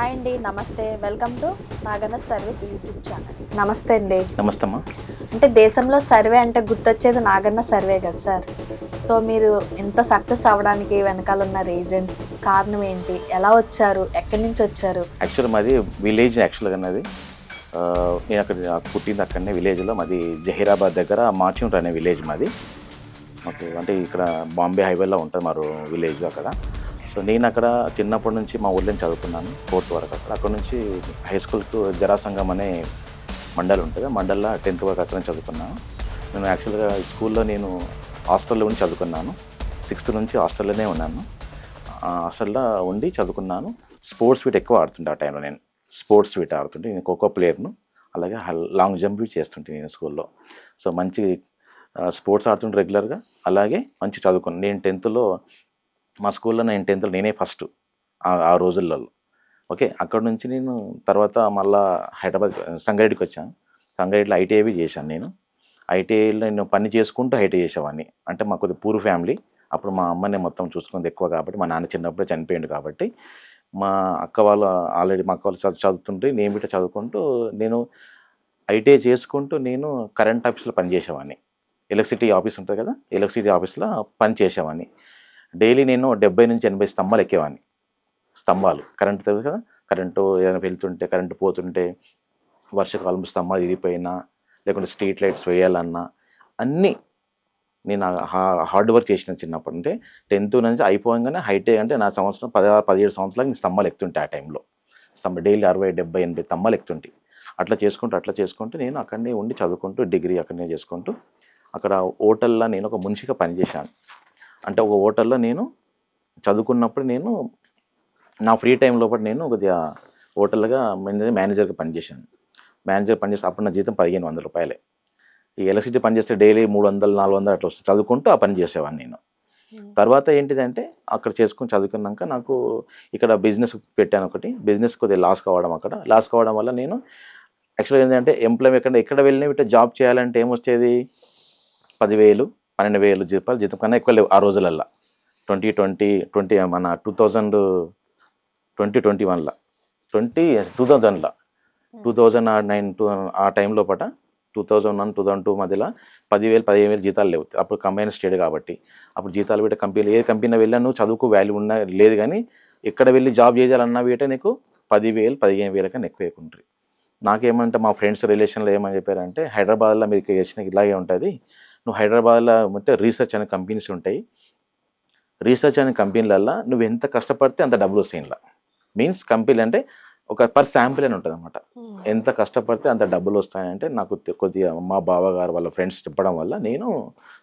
Hi అండి నమస్తే. Welcome to Naganna service YouTube channel. నమస్తే అండి. నమస్తే అమ్మా అంటే దేశంలో సర్వే అంటే గుర్తొచ్చేది నాగన్న సర్వే కదా సార్. సో మీరు ఇంత సక్సెస్ అవ్వడానికి వెనకాల ఉన్న రీజన్స్ కారణం ఏంటి? ఎలా వచ్చారు? ఎక్కడి నుంచి వచ్చారు? యాక్చువల్ మాది విలేజ్ యాక్చువల్గా అన్నది ఆ, నేను అక్కడ పుట్టింది అక్కడనే విలేజ్లో. మాది జహీరాబాద్ దగ్గర మాచింగ్ అనే విలేజ్ మాది. మాకు అంటే ఇక్కడ బాంబే హైవేలో ఉంటుంది మా విలేజ్ అక్కడ. సో నేను అక్కడ చిన్నప్పటి నుంచి మా ఊళ్ళో చదువుకున్నాను ఫోర్త్ వరకు అక్కడ. అక్కడ నుంచి హై స్కూల్కు జరాసంగం అనే మండల్ ఉంటుంది. మండల్లో టెన్త్ వరకు అక్కడ చదువుకున్నాను నేను యాక్చువల్గా స్కూల్లో నేను హాస్టల్లో ఉండి చదువుకున్నాను. సిక్స్త్ నుంచి హాస్టల్లోనే ఉన్నాను. ఆ హాస్టల్లో ఉండి చదువుకున్నాను. స్పోర్ట్స్ వీట్ ఎక్కువ ఆడుతుండే ఆ టైంలో నేను. స్పోర్ట్స్ వీట్ ఆడుతుంటే నేను ఖోఖో ప్లేయర్ను అలాగే హల్- లాంగ్ జంప్ చేస్తుంటే నేను స్కూల్లో. సో మంచి స్పోర్ట్స్ ఆడుతుంటే రెగ్యులర్గా అలాగే మంచి చదువుకున్నాను. నేను టెన్త్లో మా స్కూల్లో నేను టెన్త్లో నేనే ఫస్ట్ ఆ- రోజులలో. ఓకే అక్కడ నుంచి నేను తర్వాత మళ్ళా హైదరాబాద్ సంగారెడ్డికి వచ్చాను సంగారెడ్డిలో ఐటీఐవి చేశాను నేను. ఐటీఐలో నేను పని చేసుకుంటూ ఐటీఐ చేసేవాడిని. అంటే మాకు కొద్దిగా పూర్ ఫ్యామిలీ. అప్పుడు మా అమ్మనే మొత్తం చూసుకుంది ఎక్కువ కాబట్టి మా నాన్న చిన్నప్పుడే చనిపోయాడు కాబట్టి మా అక్క వాళ్ళు ఆల్రెడీ మా అక్క వాళ్ళు చదువు చదువుతుంటే నేను బిట్ట చదువుకుంటూ నేను ఐటీఐ చేసుకుంటూ నేను కరెంట్ ఆఫీస్లో పనిచేసేవాడిని ఎలక్ట్రిసిటీ ఆఫీస్ ఉంటుంది కదా ఎలక్ట్రిసిటీ ఆఫీస్లో పని చేసేవాడిని. డైలీ నేను డెబ్బై నుంచి ఎనభై స్తంభాలు ఎక్కేవాడిని స్తంభాలు. కరెంటు తెలుసు కదా? కరెంటు ఏదైనా వెళ్తుంటే కరెంటు పోతుంటే వర్షాకాలం స్తంభాలు ఇరిగిపోయినా లేకుంటే స్ట్రీట్ లైట్స్ వేయాలన్నా అన్నీ నేను హా- హార్డ్ వర్క్ చేసిన చిన్నప్పటి అంటే టెన్త్ నుంచి అయిపోగానే హైటే అంటే నా సంవత్సరం పదహారు పదిహేడు సంవత్సరాలకి నేను స్తంభాలు ఎక్కుతుంటే ఆ టైంలో. స్తంభ డైలీ అరవై డెబ్బై ఎనభై స్తంభాలు ఎక్కుతుంటే. అట్లా చేసుకుంటూ అట్లా చేసుకుంటూ నేను అక్కడనే ఉండి చదువుకుంటూ డిగ్రీ అక్కడనే చేసుకుంటూ అక్కడ హోటల్లో నేను ఒక మనిషిగా పనిచేశాను. అంటే ఒక హోటల్లో నేను చదువుకున్నప్పుడు నేను నా ఫ్రీ టైం లోపల నేను కొద్దిగా హోటల్గా మేనేజర్గా పనిచేశాను. మేనేజర్ పనిచేస్తే అప్పుడు నా జీతం పదిహేను వందల రూపాయలే. ఈ ఎలక్ట్రిసిటీ పనిచేస్తే డైలీ మూడు వందలు నాలుగు వందలు అట్లా వస్తుంది. చదువుకుంటూ ఆ పని చేసేవాడిని నేను. తర్వాత ఏంటిదంటే అక్కడ చేసుకుని చదువుకున్నాక నాకు ఇక్కడ బిజినెస్ పెట్టాను ఒకటి. బిజినెస్ కొద్దిగా లాస్ కావడం అక్కడ. లాస్ కావడం వల్ల నేను యాక్చువల్గా ఏంటంటే ఎంప్లాయ్ ఎక్కడ ఎక్కడ వెళ్ళినా ఇట్లా జాబ్ చేయాలంటే ఏమొచ్చేది? పదివేలు. పన్నెండు వేలు రూపాయలు జీతం కన్నా ఎక్కువ లేవు ఆ రోజులల్లో. ట్వంటీ ట్వంటీ ట్వంటీ మన టూ థౌజండ్ ట్వంటీ ట్వంటీ వన్లో. ట్వంటీ టూ థౌజండ్లో. టూ థౌజండ్ నైన్ టూ ఆ టైంలో పట two thousand one two thousand two మధ్యలో పదివేలు పదిహేను వేలు జీతాలు లేవు. అప్పుడు కంబైన్ స్టేట్ కాబట్టి. అప్పుడు జీతాలు పెట్టే కంపెనీలు ఏ కంపెనీ వెళ్ళా నువ్వు చదువుకు వాల్యూ ఉన్నా లేదు కానీ ఎక్కడ వెళ్ళి జాబ్ చేయాలన్నా వీటే నీకు పదివేలు పదిహేను వేల కన్నా ఎక్కువ ఎక్కుంటుంది నాకేమంటే మా ఫ్రెండ్స్ రిలేషన్లో ఏమని చెప్పారంటే హైదరాబాద్లో మీరు చేసిన ఇలాగే ఉంటుంది. నువ్వు హైదరాబాద్లో అంటే రీసెర్చ్ అనే కంపెనీస్ ఉంటాయి. రీసెర్చ్ అనే కంపెనీలల్లో నువ్వు ఎంత కష్టపడితే అంత డబ్బులు వస్తాయి ఇలా మీన్స్ కంపెనీ అంటే ఒక పర్ శాంపిల్ అని ఉంటుంది అనమాట ఎంత కష్టపడితే అంత డబ్బులు వస్తాయంటే నాకు కొద్దిగా మా బావగారు వాళ్ళ ఫ్రెండ్స్ చెప్పడం వల్ల నేను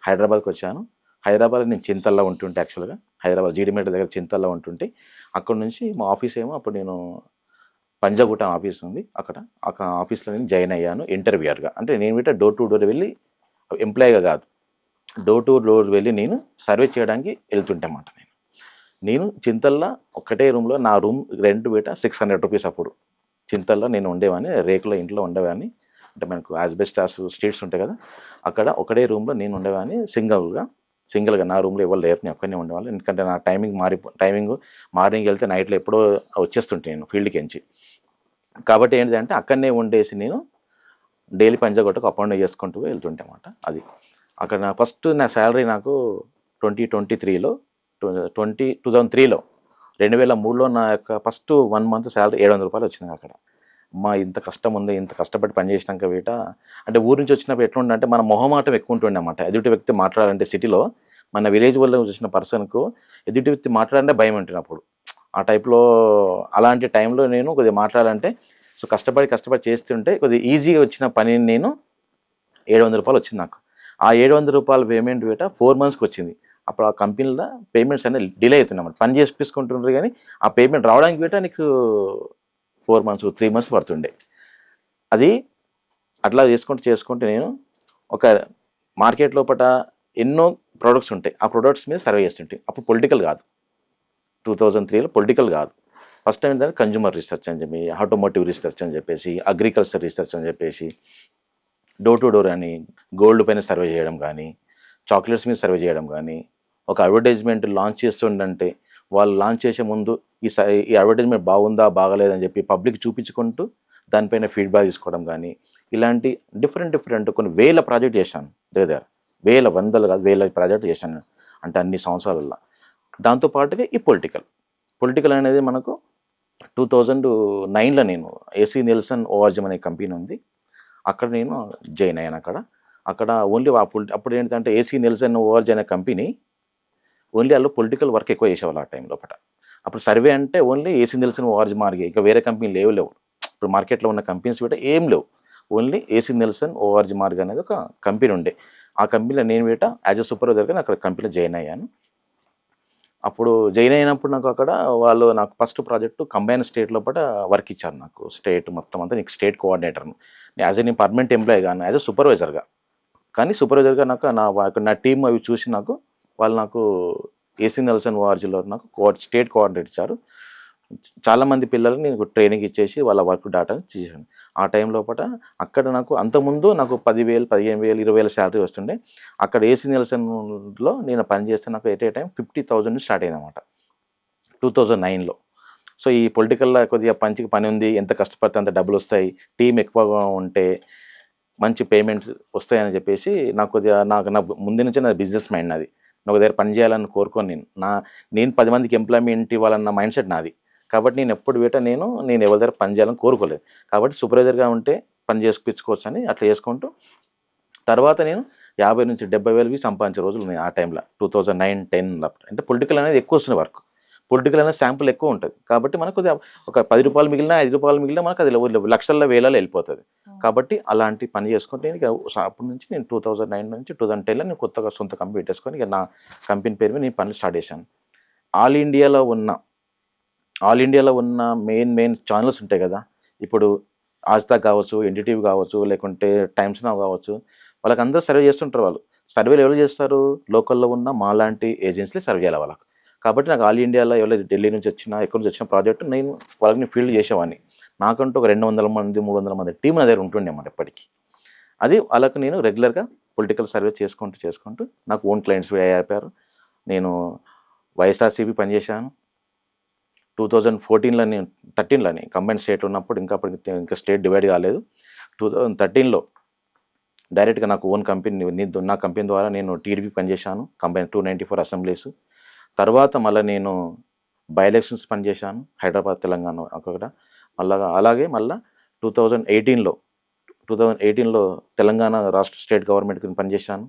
హైదరాబాద్కి వచ్చాను. హైదరాబాద్ నేను చింతల్లో ఉంటుంటే యాక్చువల్గా హైదరాబాద్ జీడిమేట దగ్గర చింతల్లో ఉంటుంటే అక్కడ నుంచి మా ఆఫీస్ ఏమో అప్పుడు నేను పంజాగుట్ట ఆఫీస్ ఉంది. అక్కడ అక్కడ ఆఫీస్లో నేను జాయిన్ అయ్యాను ఇంటర్వ్యూయర్గా అంటే నేను బిట్ట డోర్ టు డోర్ వెళ్ళి ఎంప్లాయీగా కాదు. డోర్ టు డోర్ వెళ్ళి నేను సర్వే చేయడానికి వెళ్తుంటే అన్నమాట నేను. నేను చింతల్లో ఒకటే రూమ్లో నా రూమ్ రెంట్ బేట సిక్స్ హండ్రెడ్ రూపీస్ అప్పుడు. చింతల్లో నేను ఉండేవాడిని రేకుల ఇంట్లో ఉండేవాడిని అంటే మనకు యాజ్బెస్టాస్ స్ట్రీట్స్ ఉంటాయి కదా అక్కడ ఒకటే రూమ్లో నేను ఉండేవాడిని సింగిల్గా. సింగిల్గా నా రూమ్లో ఎవరు లేరు నేను ఒక్కనే ఉండేవాళ్ళు. ఎందుకంటే నా టైమింగ్ మారి టైమింగ్ మార్నింగ్ వెళ్తే నైట్లో ఎప్పుడో వచ్చేస్తుంటే నేను ఫీల్డ్కి ఎంచి. కాబట్టి ఏంటంటే అక్కడనే ఉండేసి నేను డైలీ పంచగొట్టకు అప్ అండ్ చేసుకుంటూ వెళ్తుంటే అన్నమాట అది అక్కడ నా ఫస్ట్ నా శాలరీ నాకు ట్వంటీ ట్వంటీ త్రీలో ట్వంటీ టూ థౌజండ్ త్రీలో రెండు వేల మూడులో నా యొక్క ఫస్ట్ వన్ మంత్ శాలరీ ఏడు వందల రూపాయలు వచ్చింది అక్కడ. మా ఇంత కష్టం ఉంది ఇంత కష్టపడి పని చేసినాక వీట. అంటే ఊరి నుంచి వచ్చినప్పుడు ఎట్లా అంటే మన మొహమాటం ఎక్కువ ఉంటుండే అన్నమాట. ఎదుటి వ్యక్తి మాట్లాడాలంటే సిటీలో మన విలేజ్ వల్ల వచ్చిన పర్సన్కు ఎదుటి వ్యక్తి మాట్లాడాలంటే భయం ఉంటుంది అప్పుడు. ఆ టైప్లో అలాంటి టైంలో నేను కొద్దిగా మాట్లాడాలంటే సో కష్టపడి కష్టపడి చేస్తుంటే కొద్దిగా ఈజీగా వచ్చిన పనిని నేను ఏడు వందల రూపాయలు వచ్చింది నాకు. ఆ ఏడు వందల రూపాయల పేమెంట్ వేట ఫోర్ మంత్స్కి వచ్చింది. అప్పుడు ఆ కంపెనీలో పేమెంట్స్ అనేది డిలే అవుతున్నాయి పని చేసిపించుకుంటుండ్రు కానీ ఆ పేమెంట్ రావడానికి వేట నీకు ఫోర్ మంత్స్ త్రీ మంత్స్ పడుతుండే. అది అట్లా చేసుకుంటూ చేసుకుంటూ నేను ఒక మార్కెట్ లోపల ఎన్నో ప్రొడక్ట్స్ ఉంటాయి. ఆ ప్రొడక్ట్స్ మీద సర్వే చేస్తుంటాయి అప్పుడు పొలిటికల్ కాదు. టూ థౌజండ్ త్రీలో పొలిటికల్ కాదు. ఫస్ట్ టైం ఏంటంటే కన్జ్యూమర్ రీసెర్చ్ అని చెప్పి ఆటోమోటివ్ రీసెర్చ్ అని చెప్పేసి అగ్రికల్చర్ రీసెర్చ్ అని చెప్పేసి డోర్ టు డోర్ అని గోల్డ్ పైన సర్వే చేయడం కానీ చాక్లెట్స్ మీద సర్వే చేయడం కానీ ఒక అడ్వర్టైజ్మెంట్ లాంచ్ చేస్తుండంటే వాళ్ళు లాంచ్ చేసే ముందు ఈ స- ఈ అడ్వర్టైజ్మెంట్ బాగుందా బాగలేదని చెప్పి పబ్లిక్ చూపించుకుంటూ దానిపైన ఫీడ్బ్యాక్ తీసుకోవడం కానీ ఇలాంటి డిఫరెంట్ డిఫరెంట్ కొన్ని వేల ప్రాజెక్ట్ చేశాను. దగ్గర వేల వందలు కాదు వేల ప్రాజెక్ట్ చేశాను. అంటే అన్ని సంవత్సరాలలో దాంతోపాటుగా ఈ పొలిటికల్ పొలిటికల్ అనేది మనకు టూ థౌజండ్ నైన్లో నేను ఏసీ నిల్సన్ ఓఆర్జం అనే కంపెనీ ఉంది. అక్కడ నేను జాయిన్ అయ్యాను అక్కడ. అక్కడ ఓన్లీ అప్పుడు ఏంటంటే ఏసీ నిల్సన్ ఓఆర్జీ అనే కంపెనీ ఓన్లీ వాళ్ళు పొలిటికల్ వర్క్ ఎక్కువ చేసేవాళ్ళు ఆ టైం లోపల. అప్పుడు సర్వే అంటే ఓన్లీ ఏసీ నిల్సన్ ఓఆర్జి మార్గే ఇంకా వేరే కంపెనీ లేవు లేవు. ఇప్పుడు మార్కెట్లో ఉన్న కంపెనీస్ కూడా ఏం లేవు. Only AC Nielsen ORG Marg అనేది ఒక కంపెనీ ఉండే. ఆ కంపెనీలో నేను వేట యాజ్ అ సూపర్వైజర్గా అక్కడ కంపెనీలో జాయిన్ అయ్యాను. అప్పుడు జాయిన్ అయినప్పుడు నాకు అక్కడ వాళ్ళు నాకు ఫస్ట్ ప్రాజెక్టు కంబైన్ స్టేట్ లోపల వర్క్ ఇచ్చారు నాకు. స్టేట్ మొత్తం అంతా నీకు స్టేట్ కోఆర్డినేటర్ను. యాజ్ ఎ నేను పర్మనెంట్ ఎంప్లాయీ కానీ యాజ్ ఎ సూపర్వైజర్గా. కానీ సూపర్వైజర్గా నాకు నా నా టీం అవి చూసి నాకు వాళ్ళు నాకు ఏసీ నెల్సన్ వార్జీలో నాకు కో స్టేట్ కోఆర్డినేటర్ ఇచ్చారు. చాలామంది పిల్లలు నేను ట్రైనింగ్ ఇచ్చేసి వాళ్ళ వర్క్ డాటా చేశాను ఆ టైం లోపల అక్కడ నాకు అంతకుముందు నాకు పదివేలు పదిహేను వేలు ఇరవై వేల శాలరీ వస్తుండే. అక్కడ ఏసీ నెల్సన్లో నేను పనిచేస్తే నాకు at a time fifty thousand start అయిందన్నమాట టూ థౌజండ్ నైన్లో సో ఈ పొలిటికల్లో కొద్దిగా పంచికి పని ఉంది ఎంత కష్టపడితే అంత డబ్బులు వస్తాయి టీం ఎక్కువగా ఉంటే మంచి పేమెంట్స్ వస్తాయని చెప్పేసి నాకు కొద్దిగా నాకు నా ముందు నుంచి నా బిజినెస్ మైండ్ నాది. నాకు దగ్గర పని చేయాలని కోరుకొని నేను. నా నేను పది మందికి ఎంప్లాయ్మెంట్ ఇవ్వాలన్న మైండ్ సెట్ నాది. కాబట్టి నేను ఎప్పుడు వేట నేను నేను ఎవరి దగ్గర పని చేయాలని కోరుకోలేదు. కాబట్టి సూపర్వైజర్గా ఉంటే పని చేసుకొచ్చుకోవచ్చు అని అట్లా చేసుకుంటూ తర్వాత నేను యాభై నుంచి డెబ్బై వేలవి సంపాదించే రోజులు ఉన్నాయి ఆ టైంలో. టూ థౌజండ్ నైన్ టెన్ అంటే పొలిటికల్ అనేది ఎక్కువ వస్తుంది వర్క్. పొలిటికల్ అనేది శాంపుల్ ఎక్కువ ఉంటుంది. కాబట్టి మనకు ఒక పది రూపాయలు మిగిలినా ఐదు రూపాయలు మిగిలినా మనకు అది లక్షల్లో వేలలో వెళ్ళిపోతుంది. కాబట్టి అలాంటి పని చేసుకుంటే అప్పటి నుంచి నేను టూ థౌజండ్ నైన్ నుంచి టూ థౌసండ్ టెన్లో నేను కొత్తగా సొంత కంపెనీ పెట్టేసుకొని ఇక నా కంపెనీ పేరు మీద నేను పనులు స్టార్ట్ చేశాను. ఆల్ ఇండియాలో ఉన్న ఆల్ ఇండియాలో ఉన్న మెయిన్ మెయిన్ ఛానల్స్ ఉంటాయి కదా. ఇప్పుడు ఆజ్తా కావచ్చు ఎన్డీటీవీ కావచ్చు లేకుంటే టైమ్స్ నౌ కావచ్చు వాళ్ళకి అందరూ సర్వే చేస్తుంటారు వాళ్ళు. సర్వేలు ఎవరు చేస్తారు? లోకల్లో ఉన్న మా లాంటి ఏజెన్సీలు సర్వే చేయాలి వాళ్ళకి. కాబట్టి నాకు ఆల్ ఇండియాలో ఎవరైతే ఢిల్లీ నుంచి వచ్చినా ఎక్కడి నుంచి వచ్చిన ప్రాజెక్ట్ నేను వాళ్ళకి ఫీల్డ్ చేసేవాడిని. నాకంటూ ఒక రెండు వందల మంది మూడు వందల మంది టీం నా దగ్గర ఉంటుండే అన్నమాట ఎప్పటికీ. అది వాళ్ళకు నేను రెగ్యులర్గా పొలిటికల్ సర్వే చేసుకుంటూ చేసుకుంటూ నాకు ఓన్ క్లయింట్స్ అయిపోయారు నేను వైఎస్ఆర్సీపీ పనిచేశాను. టూ థౌజండ్ ఫోర్టీన్లో నేను థర్టీన్లోని కంబైన్ స్టేట్ ఉన్నప్పుడు ఇంకా అప్పుడు ఇంకా స్టేట్ డివైడ్ కాలేదు. టూ థౌజండ్ థర్టీన్లో డైరెక్ట్గా నాకు ఓన్ కంపెనీ నా కంపెనీ ద్వారా నేను టీడీపీ పనిచేశాను combine two ninety four assemblies తర్వాత మళ్ళీ నేను బై ఎలక్షన్స్ పనిచేశాను హైదరాబాద్ తెలంగాణ అక్కడ. మళ్ళా అలాగే మళ్ళీ టూ థౌజండ్ ఎయిటీన్లో టూ థౌజండ్ ఎయిటీన్లో తెలంగాణ రాష్ట్ర స్టేట్ గవర్నమెంట్కి పనిచేశాను.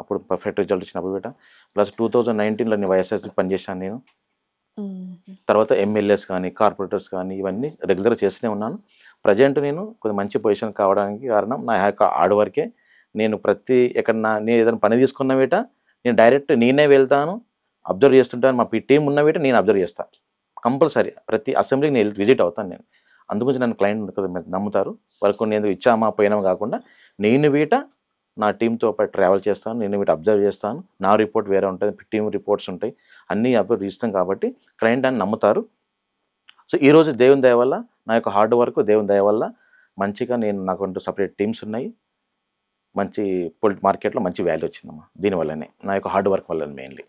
అప్పుడు పర్ఫెక్ట్ రిజల్ట్ వచ్చినప్పుడు బేట. ప్లస్ టూ థౌజండ్ నైన్టీన్లో నేను వైఎస్ఆర్సీ పనిచేశాను నేను. తర్వాత ఎమ్మెల్యేస్ కానీ కార్పొరేటర్స్ కానీ ఇవన్నీ రెగ్యులర్గా చేస్తూనే ఉన్నాను. ప్రజెంట్ నేను కొంచెం మంచి పొజిషన్ కావడానికి కారణం నా యొక్క ఆడవర్కే నేను ప్రతి ఎక్కడ నా నేను ఏదైనా పని తీసుకున్న వేట నేను డైరెక్ట్ నేనే వెళ్తాను అబ్జర్వ్ చేస్తుంటాను. మా టీం ఉన్న వేట నేను అబ్జర్వ్ చేస్తాను కంపల్సరీ ప్రతి అసెంబ్లీకి నేను విజిట్ అవుతాను నేను. అందుగురించి నన్ను క్లయింట్ నమ్ముతారు. వర్క్ నేను ఇచ్చామా పోయినామా కాకుండా నేను వీట నా టీంతో పాటు ట్రావెల్ చేస్తాను నేను వీటి అబ్జర్వ్ చేస్తాను నా రిపోర్ట్ వేరే ఉంటుంది టీం రిపోర్ట్స్ ఉంటాయి అన్నీ అబ్జర్వ్ ఇస్తాం కాబట్టి క్లయింట్ అని నమ్ముతారు. సో ఈరోజు దేవుని దయ వల్ల నా యొక్క హార్డ్ వర్క్ దేవుని దయ వల్ల మంచిగా నేను నాకు సపరేట్ టీమ్స్ ఉన్నాయి. మంచి పొలిట్ మార్కెట్లో మంచి వాల్యూ వచ్చిందమ్మా. దీనివల్లనే నా యొక్క హార్డ్ వర్క్ వల్ల మెయిన్లీ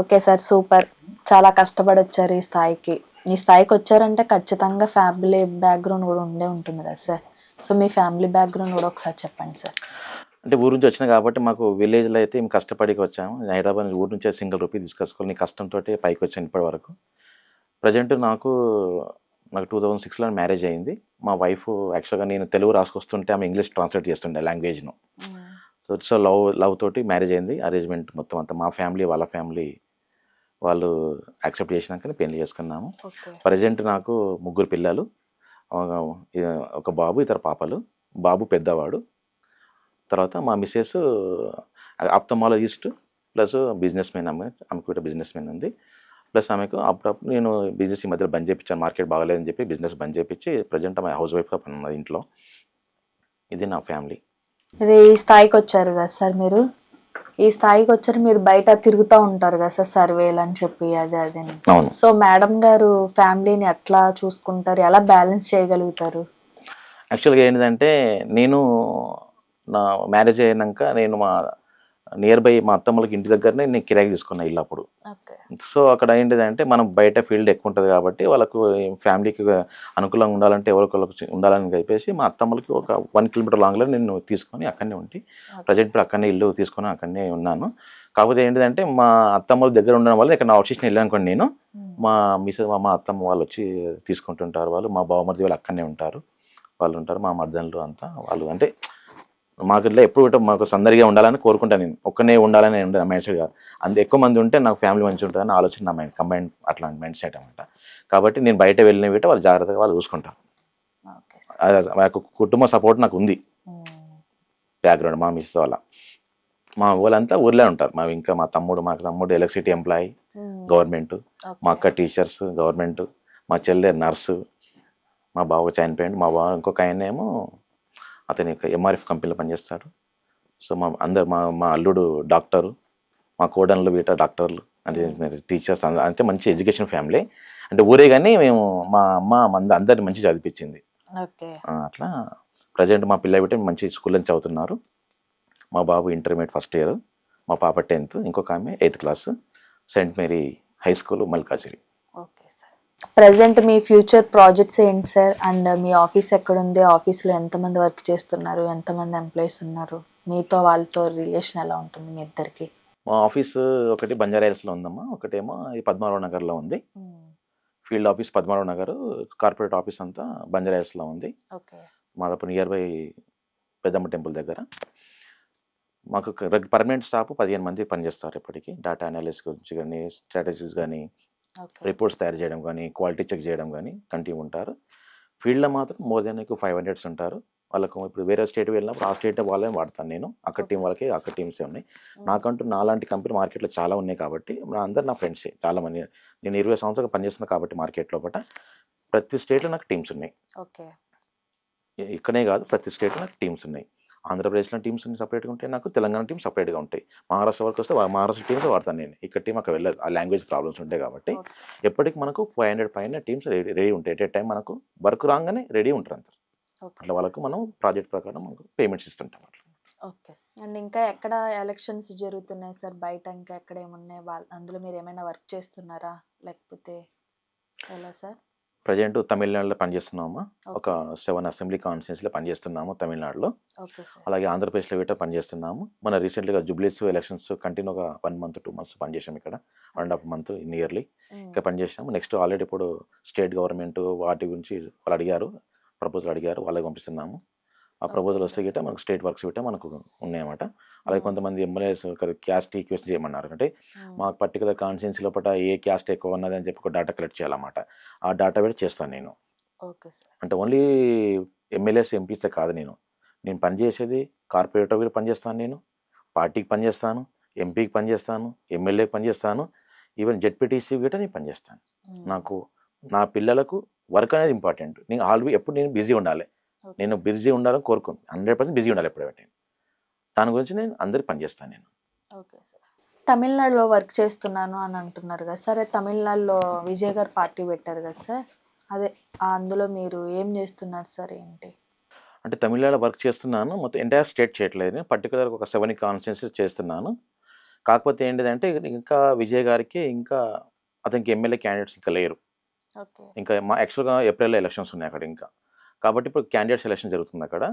ఓకే సార్ సూపర్ చాలా కష్టపడి వచ్చారు ఈ స్థాయికి. ఈ స్థాయికి వచ్చారంటే ఖచ్చితంగా ఫ్యామిలీ బ్యాక్గ్రౌండ్ కూడా ఉండే ఉంటుంది కదా సార్ సో మీ ఫ్యామిలీ బ్యాక్గ్రౌండ్ కూడా ఒకసారి చెప్పండి సార్ అంటే ఊరు నుంచి వచ్చిన కాబట్టి మాకు విలేజ్లో అయితే మేము కష్టపడికి వచ్చాము. హైదరాబాద్ నుంచి ఊరు నుంచే సింగిల్ రూపీ తీసుకొచ్చుకొని కష్టంతో పైకి వచ్చాను ఇప్పటి వరకు. ప్రజెంట్ నాకు నాకు టూ థౌజండ్ సిక్స్లో మ్యారేజ్ అయింది. మా వైఫ్ యాక్చువల్గా నేను తెలుగు రాసుకొస్తుంటే ఆమె ఇంగ్లీష్ ట్రాన్స్లేట్ చేస్తుండే లాంగ్వేజ్ను. సో సో లవ్ లవ్ తోటి మ్యారేజ్ అయింది. అరేంజ్మెంట్ మొత్తం అంతా మా ఫ్యామిలీ వాళ్ళ ఫ్యామిలీ వాళ్ళు యాక్సెప్ట్ చేసినాకనే పెళ్ళి చేసుకున్నాము. ప్రజెంట్ నాకు ముగ్గురు పిల్లలు. ఒక- బాబు ఇద్దరు పాపలు. బాబు పెద్దవాడు. తర్వాత మా Mrs ophthalmologist plus business man ఆమె ఆమెకు కూడా బిజినెస్ మ్యాన్ ఉంది. ప్లస్ ఆమెకు అప్పుడప్పుడు నేను బిజినెస్ ఈ మధ్యలో బంద్ చేయించాను మార్కెట్ బాగలేదని చెప్పి బిజినెస్ బంద్ చేయించి ప్రజెంట్ ఆమె హౌస్ వైఫ్గా పని ఉన్నది ఇంట్లో. ఇది నా ఫ్యామిలీ. ఇది ఈ స్థాయికి వచ్చారు కదా సార్ మీరు? ఈ స్థాయికి వచ్చారు మీరు బయట తిరుగుతూ ఉంటారు కదా సార్ సర్వేలు అని చెప్పి అది అది సో మేడం గారు ఫ్యామిలీని ఎట్లా చూసుకుంటారు? ఎలా బ్యాలెన్స్ చేయగలుగుతారు? యాక్చువల్గా ఏంటంటే నేను నా మ్యారేజ్ అయినాక నేను మా నియర్ బై మా అత్తమ్మలకి ఇంటి దగ్గరనే నేను కిరాయి తీసుకున్నా ఇల్లు అప్పుడు. సో అక్కడ ఏంటిదంటే మనం బయట ఫీల్డ్ ఎక్కువ ఉంటుంది కాబట్టి వాళ్ళకు ఫ్యామిలీకి అనుకూలంగా ఉండాలంటే ఎవరికొకరికి ఉండాలని చెప్పేసి మా అత్తమ్మలకి ఒక వన్ కిలోమీటర్ లాంగ్లో నేను తీసుకొని అక్కడనే ఉండి ప్రజెంట్ ఇప్పుడు అక్కడనే ఇల్లు తీసుకొని అక్కడనే ఉన్నాను. కాకపోతే ఏంటిదంటే మా అత్తమ్మల దగ్గర ఉండడం వల్ల ఇక్కడ నా వెళ్ళాను అనుకోండి నేను. మా మిస్ మా అత్తమ్మ వాళ్ళు వచ్చి తీసుకుంటుంటారు వాళ్ళు మా బావమరిది వాళ్ళు అక్కడనే ఉంటారు. వాళ్ళు ఉంటారు మా మర్దన్లు అంతా వాళ్ళు అంటే మాకు ఇట్లా ఎప్పుడు ఇట్లా మాకు సందడిగా ఉండాలని కోరుకుంటాను నేను. ఒక్కనే ఉండాలని ఉండదు మైండ్ సెట్ కాదు. అంత ఎక్కువ మంది ఉంటే నాకు ఫ్యామిలీ మంచి ఉంటుందని ఆలోచన నా మైండ్ కంబైన్ అట్లాంటి మైండ్ సెట్ అనమాట కాబట్టి నేను బయట వెళ్ళిన వీట వాళ్ళు జాగ్రత్తగా వాళ్ళు చూసుకుంటారు. యొక్క కుటుంబ సపోర్ట్ నాకు ఉంది. బ్యాక్గ్రౌండ్ మా మిస్ వల్ల మా వాళ్ళంతా ఊర్లో ఉంటారు. మా ఇంకా మా తమ్ముడు మా తమ్ముడు ఎలక్ట్రిసిటీ ఎంప్లాయీ గవర్నమెంట్ మా అక్క టీచర్స్ గవర్నమెంట్ మా చెల్లె నర్సు మా బావ చనిపోయింది మా బావ ఇంకొక ఆయన ఏమో అతని ఎంఆర్ఎఫ్ కంపెనీలో పనిచేస్తాడు. సో మా అందరు మా మా అల్లుడు డాక్టరు మా కోడన్లు వీట డాక్టర్లు అంటే టీచర్స్ అంటే మంచి ఎడ్యుకేషన్ ఫ్యామిలీ. అంటే ఊరే కానీ మేము మా అమ్మ మంద అందరిని మంచి చదివించింది అట్లా ప్రజెంట్ మా పిల్ల బిడ్డ మంచి స్కూల్లో చదువుతున్నారు. మా బాబు ఇంటర్మీడియట్ ఫస్ట్ ఇయర్ మా పాప టెన్త్ ఇంకొక ఆమె eighth class Saint Mary high school Malkajgiri. Present మీ ఫ్యూచర్ ప్రాజెక్ట్స్ ఏంటి సార్? అండ్ మీ ఆఫీస్ ఎక్కడ ఉంది ఆఫీస్లో ఎంతమంది వర్క్ చేస్తున్నారు? ఎంతమంది ఎంప్లాయీస్ ఉన్నారు? మీతో వాళ్ళతో రిలేషన్ ఎలా ఉంటుంది మీ ఇద్దరికి? మా ఆఫీస్ ఒకటి బంజారాహిల్స్లో ఉందమ్మా. ఒకటేమో ఈ పద్మారావు నగర్లో ఉంది. Field office Padmarao Nagar. Corporate office అంతా బంజారాహిల్స్లో ఉంది. Okay. Madhapur near by Peddamma temple దగ్గర. మాకు పర్మనెంట్ స్టాఫ్ పదిహేను మంది పనిచేస్తారు ఇప్పటికీ. డేటా అనాలిసిస్ గురించి కానీ స్ట్రాటజీస్ కానీ రిపోర్ట్స్ తయారు చేయడం కానీ క్వాలిటీ చెక్ చేయడం కానీ కంటిన్యూ ఉంటారు. ఫీల్డ్లో మాత్రం మోర్ దెన్ ఫైవ్ హండ్రెడ్స్ ఉంటారు. వాళ్ళకు ఇప్పుడు వేరే స్టేట్ వెళ్ళినప్పుడు ఆ స్టేట్ వాళ్ళే వాడతాను నేను. అక్కడ టీం వాళ్ళకి అక్కడ టీమ్సే ఉన్నాయి. నాకంటూ నాలాంటి కంపెనీ మార్కెట్లో చాలా ఉన్నాయి కాబట్టి నా అందరు నా ఫ్రెండ్సే చాలా మంది నేను ఇరవై సంవత్సరాలు పనిచేస్తున్నా కాబట్టి మార్కెట్లో పట ప్రతి స్టేట్లో నాకు టీమ్స్ ఉన్నాయి. ఓకే. ఇ- ఇక్కడే కాదు ప్రతి స్టేట్లో నాకు టీమ్స్ ఉన్నాయి. ఆంధ్రప్రదేశ్లో టీమ్స్ సపరేట్గా ఉంటాయి. నాకు తెలంగాణ టీం సపరేట్గా ఉంటాయి. మహారాష్ట్ర వరకు వస్తే మహారాష్ట్ర టీమ్స్ వాడతాను నేను. ఇక్కడ టీం అక్కడ వెళ్ళదు. ఆ లాంగ్వేజ్ ప్రాబ్లమ్స్ ఉంటాయి కాబట్టి ఎప్పటికి మనకు ఫైవ్ హండ్రెడ్ పైన టీమ్స్ రెడీ రెడీ ఉంటాయి. ఎట్ ఏ టైం మనకు వర్క్ రాగానే రెడీ ఉంటారు అంత అట్లా వాళ్ళకు మనం ప్రాజెక్ట్ ప్రకారం మనకు పేమెంట్స్ ఇస్తుంటాం అట్లా. ఓకే. అండ్ ఇంకా ఎక్కడ ఎలక్షన్స్ జరుగుతున్నాయి సార్? బయట ఇంకా ఎక్కడ ఏమున్నాయి? వాళ్ళ అందులో మీరు ఏమైనా వర్క్ చేస్తున్నారా? లేకపోతే ఎలా సార్? ప్రజెంట్ తమిళనాడులో పనిచేస్తున్నాము. ఒక సెవెన్ అసెంబ్లీ కాన్స్టిట్యూన్సీలో పనిచేస్తున్నాము తమిళనాడులో. అలాగే ఆంధ్రప్రదేశ్లో వీట పనిచేస్తున్నాము. మన రీసెంట్గా జూబ్లీస్ ఎలక్షన్స్ కంటిన్యూ ఒక వన్ మంత్ టూ మంత్స్ పనిచేసాము ఇక్కడ. One and half month nearly ఇక్కడ పనిచేసాము నెక్స్ట్ ఆల్రెడీ ఇప్పుడు స్టేట్ గవర్నమెంట్ వాటి గురించి వాళ్ళు అడిగారు ప్రపోజల్ అడిగారు వాళ్ళకి పంపిస్తున్నాము. ఆ ప్రపోజల్ వస్తే గిట్ట మనకు స్టేట్ వర్క్స్ గిట్ట మనకు ఉన్నాయన్నమాట. అలాగే కొంతమంది ఎమ్మెల్యేస్ క్యాస్ట్ ఈక్వేషన్ చేయమన్నారు. అంటే మా పర్టికులర్ కాన్స్టిట్యున్సీ లోపల ఏ క్యాస్ట్ ఎక్కువ ఉన్నది అని చెప్పి ఒక డేటా కలెక్ట్ చేయాలన్నమాట. ఆ డేటా పెట్టి చేస్తాను నేను. Okay sir. అంటే ఓన్లీ ఎమ్మెల్యేస్ ఎంపీసే కాదు నేను. నేను పనిచేసేది కార్పొరేటర్ కూడా పనిచేస్తాను నేను. పార్టీకి పనిచేస్తాను ఎంపీకి పనిచేస్తాను ఎమ్మెల్యేకి పనిచేస్తాను ఈవెన్ జెడ్పీటీసీ కూడా నేను పనిచేస్తాను నాకు నా పిల్లలకు వర్క్ అనేది ఇంపార్టెంట్. నేను ఆల్వీ ఎప్పుడు నేను బిజీ ఉండాలి. నేను బిజీ ఉండాలని కోరుకోను. హండ్రెడ్ పర్సెంట్ బిజీ ఉండాలి ఎప్పుడు నేను దాని గురించి నేను అందరికి పనిచేస్తాను నేను. Okay sir. తమిళనాడులో వర్క్ చేస్తున్నాను అని అంటున్నారు కదా సరే. తమిళనాడులో విజయ్ గారు పార్టీ పెట్టారు కదా సార్. అదే అందులో మీరు ఏం చేస్తున్నారు సార్ ఏంటి? అంటే తమిళనాడులో వర్క్ చేస్తున్నాను. మొత్తం ఎంటైర్ స్టేట్ చేయట్లేదు పర్టికులర్ ఒక సెవెన్ కాన్స్టిట్యున్సీ చేస్తున్నాను. కాకపోతే ఏంటిదంటే ఇంకా విజయ్ గారికి ఇంకా అతనికి ఎమ్మెల్యే క్యాండిడేట్స్ ఇంకా లేరు. ఇంకా మా యాక్చువల్గా ఏప్రిల్లో ఎలక్షన్స్ ఉన్నాయి అక్కడ ఇంకా. కాబట్టి ఇప్పుడు క్యాండిడేట్ సెలక్షన్ జరుగుతుంది అక్కడ.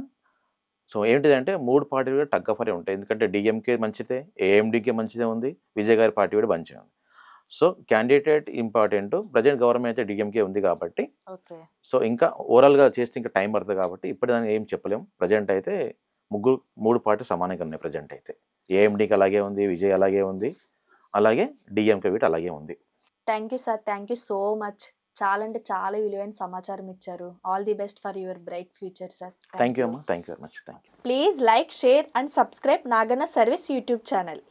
సో ఏంటిదంటే మూడు పార్టీలు కూడా టగ్ ఆఫరే ఉంటాయి. ఎందుకంటే డిఎంకే మంచిదే ఏఎండికే మంచిదే ఉంది విజయ్ గారి పార్టీ కూడా మంచిగా ఉంది. So candidate important present government అయితే డిఎంకే ఉంది కాబట్టి సో ఇంకా ఓవరాల్గా చేస్తే ఇంకా టైం పడుతుంది కాబట్టి ఇప్పుడు దాన్ని ఏం చెప్పలేము ప్రజెంట్ అయితే ముగ్గురు మూడు పార్టీ సమానంగా ఉన్నాయి ప్రజెంట్ అయితే. ఏఎండికి అలాగే ఉంది విజయ్ అలాగే ఉంది అలాగే డిఎంకే వీటి అలాగే ఉంది. Thank you sir thank you so much చాలా అంటే చాలా విలువైన సమాచారం ఇచ్చారు. All the best for your bright future sir thank you అమ్మా. Thank you very much thank you please like share and subscribe Naganna service YouTube channel